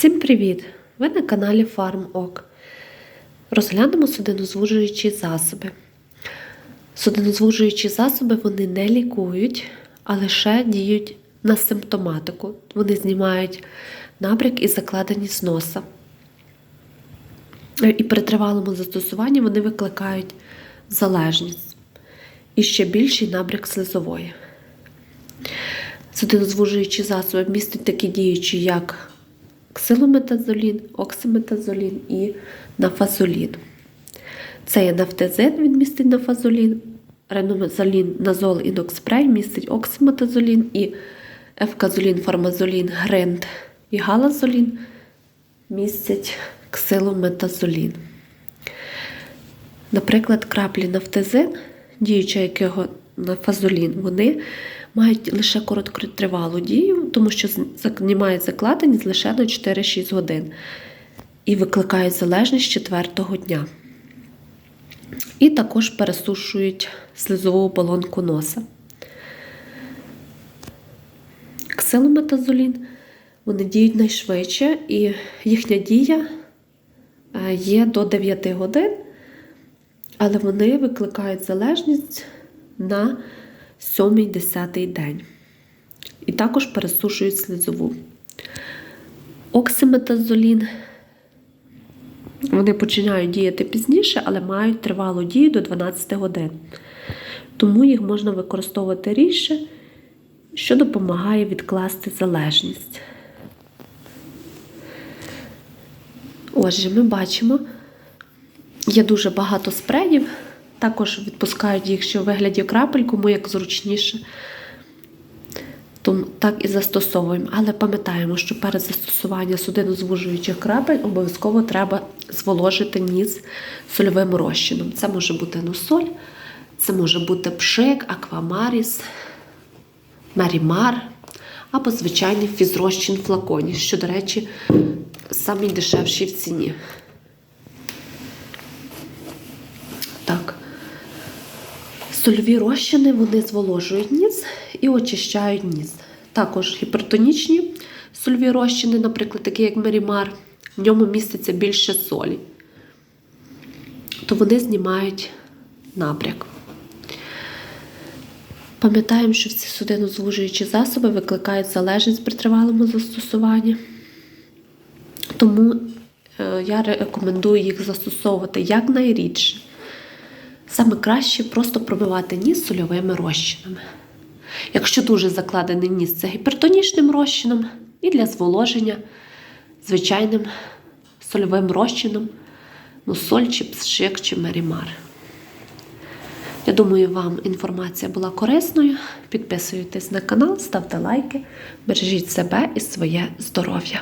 Всім привіт! Ви на каналі FarmOk. Розглянемо судинозвужуючі засоби. Судинозвужуючі засоби вони не лікують, а лише діють на симптоматику. Вони знімають набряк і закладеність носа. І при тривалому застосуванні вони викликають залежність і ще більший набряк слизової. Судинозвужуючі засоби містять такі діючі, як ксилометазолін, оксиметазолін і нафазолін. Це є нафтезин, він містить нафазолін, реномазолін, назол і нокспрей містить оксиметазолін і ефказолін, формазолін, гринд і галазолін містять ксилометазолін. Наприклад, краплі нафтезин, діюча якого нафазолін, вони мають лише короткотривалу дію, тому що знімають закладеність лише на 4-6 годин і викликають залежність четвертого дня. І також пересушують слизову оболонку носа. Ксилометазолін вони діють найшвидше, і їхня дія є до 9 годин, але вони викликають залежність на 7-10 день. І також пересушують слизову. Оксиметазолін. Вони починають діяти пізніше, але мають тривалу дію до 12 годин. Тому їх можна використовувати рідше, що допомагає відкласти залежність. Отже, ми бачимо, є дуже багато спреїв. Також відпускають їх ще у вигляді крапель, кому як зручніше. Тому так і застосовуємо. Але пам'ятаємо, що перед застосуванням судинозвужуючих крапель обов'язково треба зволожити ніс сольовим розчином. Це може бути носоль, це може бути пшик, аквамаріс, марімар або звичайний фізрозчин в флаконі, що, до речі, самий дешевший в ціні. Так. Сольові розчини вони зволожують ніс і очищають ніс. Також гіпертонічні сольові розчини, наприклад, такі як Мерімар, в ньому міститься більше солі, то вони знімають набряк. Пам'ятаємо, що всі судинозвужуючі засоби викликають залежність при тривалому застосуванні. Тому е, я рекомендую їх застосовувати якнайрідше. Саме краще просто пробивати ніс сольовими розчинами. Якщо дуже закладений ніс, це гіпертонічним розчином і для зволоження звичайним сольовим розчином, ну, соль чи пшик чи мерімар. Я думаю, вам інформація була корисною. Підписуйтесь на канал, ставте лайки, бережіть себе і своє здоров'я.